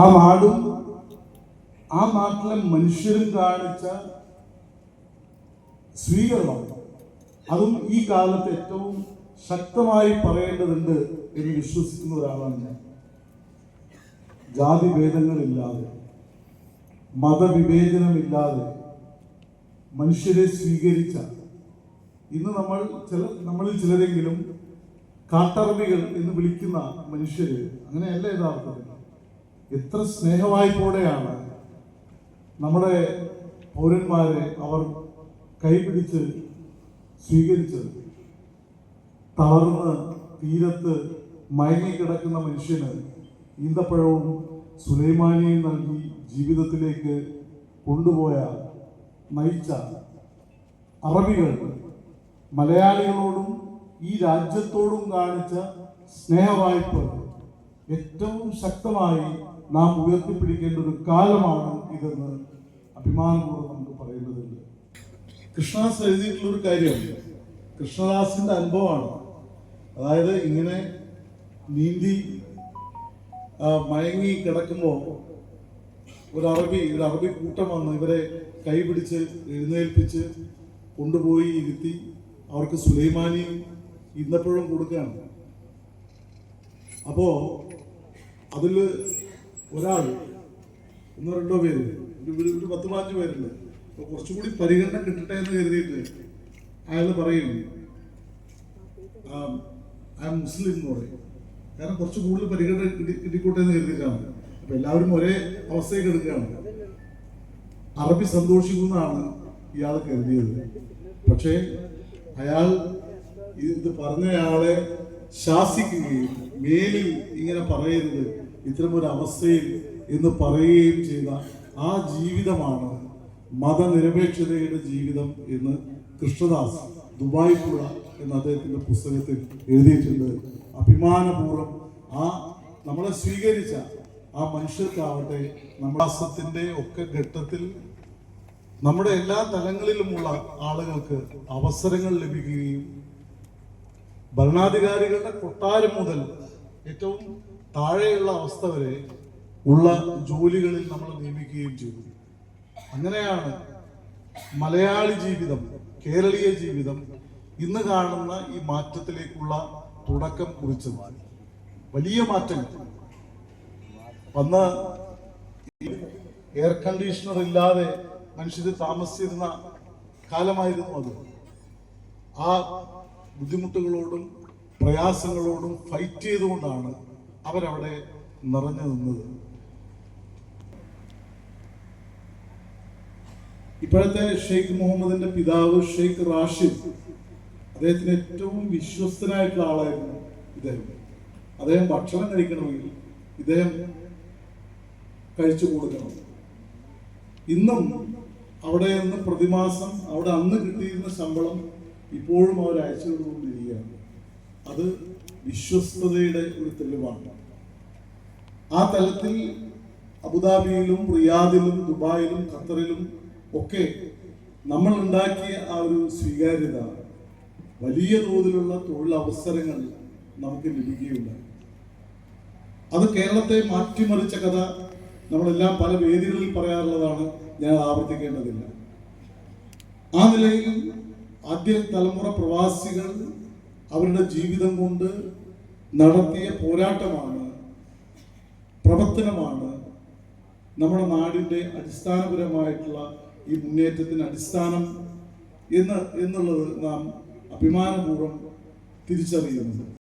ആ നാടും ആ നാട്ടിലെ മനുഷ്യരും കാണിച്ച സ്വീകരണം. അതും ഈ കാലത്ത് ഏറ്റവും ശക്തമായി പറയേണ്ടതുണ്ട് എന്ന് വിശ്വസിക്കുന്ന ഒരാളാണ് ഞാൻ. ജാതി ഭേദങ്ങളില്ലാതെ മതവിവേചനമില്ലാതെ മനുഷ്യരെ സ്വീകരിച്ച ഇന്ന് നമ്മൾ ചില നമ്മളിൽ ചിലരെങ്കിലും കാട്ടറബികൾ എന്ന് വിളിക്കുന്ന മനുഷ്യര് അങ്ങനെയല്ല യഥാർത്ഥത്തിൽ. എത്ര സ്നേഹവായ്പോടെയാണ് നമ്മുടെ പൗരന്മാരെ അവർ കൈപിടിച്ച് സ്വീകരിച്ചത്. തളർന്ന് തീരത്ത് മയങ്ങിക്കിടക്കുന്ന മനുഷ്യന് ഈന്തപ്പഴവും സുലൈമാനിയും നൽകി ജീവിതത്തിലേക്ക് കൊണ്ടുപോയ നയിച്ച അറബികൾ മലയാളികളോടും ഈ രാജ്യത്തോടും കാണിച്ച സ്നേഹവായ്പ ഏറ്റവും ശക്തമായി നാം ഉയർത്തിപ്പിടിക്കേണ്ട ഒരു കാലമാണ് ഇതെന്ന് അഭിമാനപൂർവം നമുക്ക് പറയുന്നതുണ്ട് കൃഷ്ണദാസ് എഴുതിയിട്ടുള്ള ഒരു കാര്യം. കൃഷ്ണദാസിന്റെ അനുഭവമാണ്. അതായത് ഇങ്ങനെ നീന്തി മയങ്ങി കിടക്കുമ്പോൾ ഒരു അറബി ഒരു അറബി കൂട്ടം വന്ന് ഇവരെ കൈപിടിച്ച് എഴുന്നേൽപ്പിച്ച് കൊണ്ടുപോയി ഇരുത്തി അവർക്ക് സുലൈമാനി ഇന്നപ്പോഴും കൊടുക്കുകയാണ്. അപ്പോൾ അതിൽ ഒരാൾ ഒന്നോ രണ്ടോ പേര്. ഒരു ഒരു- പത്ത് പതിനഞ്ച് പേരുണ്ട്. അപ്പൊ കുറച്ചുകൂടി പരിഗണന കിട്ടട്ടെ എന്ന് കരുതിയിട്ട് അയാൾ പറയും ഐ എം മുസ്ലിം എന്ന് പറയും. കാരണം കുറച്ച് കൂടുതൽ പരിഗണന കിട്ടി- കിട്ടിക്കോട്ടെ എന്ന് കരുതിയിട്ടാണ്. അപ്പൊ എല്ലാവരും ഒരേ അവസ്ഥയൊക്കെ എടുക്കുകയാണ്. അറബി സന്തോഷിക്കുന്നതാണ് ഇയാൾ കരുതിയത്. പക്ഷേ അയാൾ ഇത് പറഞ്ഞയാളെ ശാസിക്കുകയും മേലിൽ ഇങ്ങനെ പറയരുത് ഇത്തരമൊരു അവസ്ഥയിൽ എന്ന് പറയുകയും ചെയ്ത ആ ജീവിതമാണ് മതനിരപേക്ഷതയുടെ ജീവിതം എന്ന് കൃഷ്ണദാസ് ദുബായ് പുഴ എന്ന അദ്ദേഹത്തിന്റെ പുസ്തകത്തിൽ എഴുതിയിട്ടുണ്ട്. അഭിമാനപൂർവം ആ നമ്മളെ സ്വീകരിച്ച ആ മനുഷ്യർക്കാവട്ടെ നമ്മളാസത്തിന്റെ ഒക്കെ ഘട്ടത്തിൽ നമ്മുടെ എല്ലാ തലങ്ങളിലുമുള്ള ആളുകൾക്ക് അവസരങ്ങൾ ലഭിക്കുകയും ഭരണാധികാരികളുടെ കൊട്ടാരം മുതൽ ഏറ്റവും താഴെയുള്ള അവസ്ഥ വരെ ഉള്ള ജോലികളിൽ നമ്മൾ നിയമിക്കുകയും ചെയ്തു. അങ്ങനെയാണ് മലയാളി ജീവിതം കേരളീയ ജീവിതം ഇന്ന് കാണുന്ന ഈ മാറ്റത്തിലേക്കുള്ള തുടക്കം കുറിച്ചത്. വലിയ മാറ്റങ്ങൾ. അന്ന് എയർ കണ്ടീഷണർ ഇല്ലാതെ മനുഷ്യർ താമസിച്ചിരുന്ന കാലമായിരുന്നു അത്. ആ ബുദ്ധിമുട്ടുകളോടും പ്രയാസങ്ങളോടും ഫൈറ്റ് ചെയ്തുകൊണ്ടാണ് അവരവിടെ നിറഞ്ഞു നിന്നത്. ഇപ്പോഴത്തെ ഷെയ്ഖ് മുഹമ്മദിന്റെ പിതാവ് ഷെയ്ഖ് റാഷിദ് അദ്ദേഹത്തിന് ഏറ്റവും വിശ്വസ്തനായിട്ടുള്ള ആളായിരുന്നു ഇദ്ദേഹം. അദ്ദേഹം ഭക്ഷണം കഴിക്കണമെങ്കിൽ ഇദ്ദേഹം കഴിച്ചു കൊടുക്കണം. ഇന്നും അവിടെ നിന്ന് പ്രതിമാസം അവിടെ അന്ന് കിട്ടിയിരുന്ന ശമ്പളം ഇപ്പോഴും അവർ അയച്ചു കൊടുത്തുകൊണ്ടിരിക്കുകയാണ് അത് വിശ്വസ്തതയുടെ ഒരു തെളിവാണ്. ആ തലത്തിൽ അബുദാബിയിലും റിയാദിലും ദുബായിലും ഖത്തറിലും ഒക്കെ നമ്മൾ ഉണ്ടാക്കിയ ആ ഒരു സ്വീകാര്യത വലിയ തോതിലുള്ള തൊഴിലവസരങ്ങൾ നമുക്ക് ലഭിക്കുകയുണ്ടായി. അത് കേരളത്തെ മാറ്റിമറിച്ച കഥ നമ്മളെല്ലാം പല വേദികളിൽ പറയാറുള്ളതാണ് ഞാൻ ആവർത്തിക്കേണ്ടതില്ല. ആ നിലയിൽ ആദ്യ തലമുറ പ്രവാസികൾ അവരുടെ ജീവിതം കൊണ്ട് നടത്തിയ പോരാട്ടമാണ് പ്രവർത്തനമാണ് നമ്മുടെ നാടിന്റെ അടിസ്ഥാനപരമായിട്ടുള്ള ഈ മുന്നേറ്റത്തിന് അടിസ്ഥാനം എന്ന് എന്നുള്ളത് നാം അഭിമാനപൂർവം തിരിച്ചറിയുന്നത്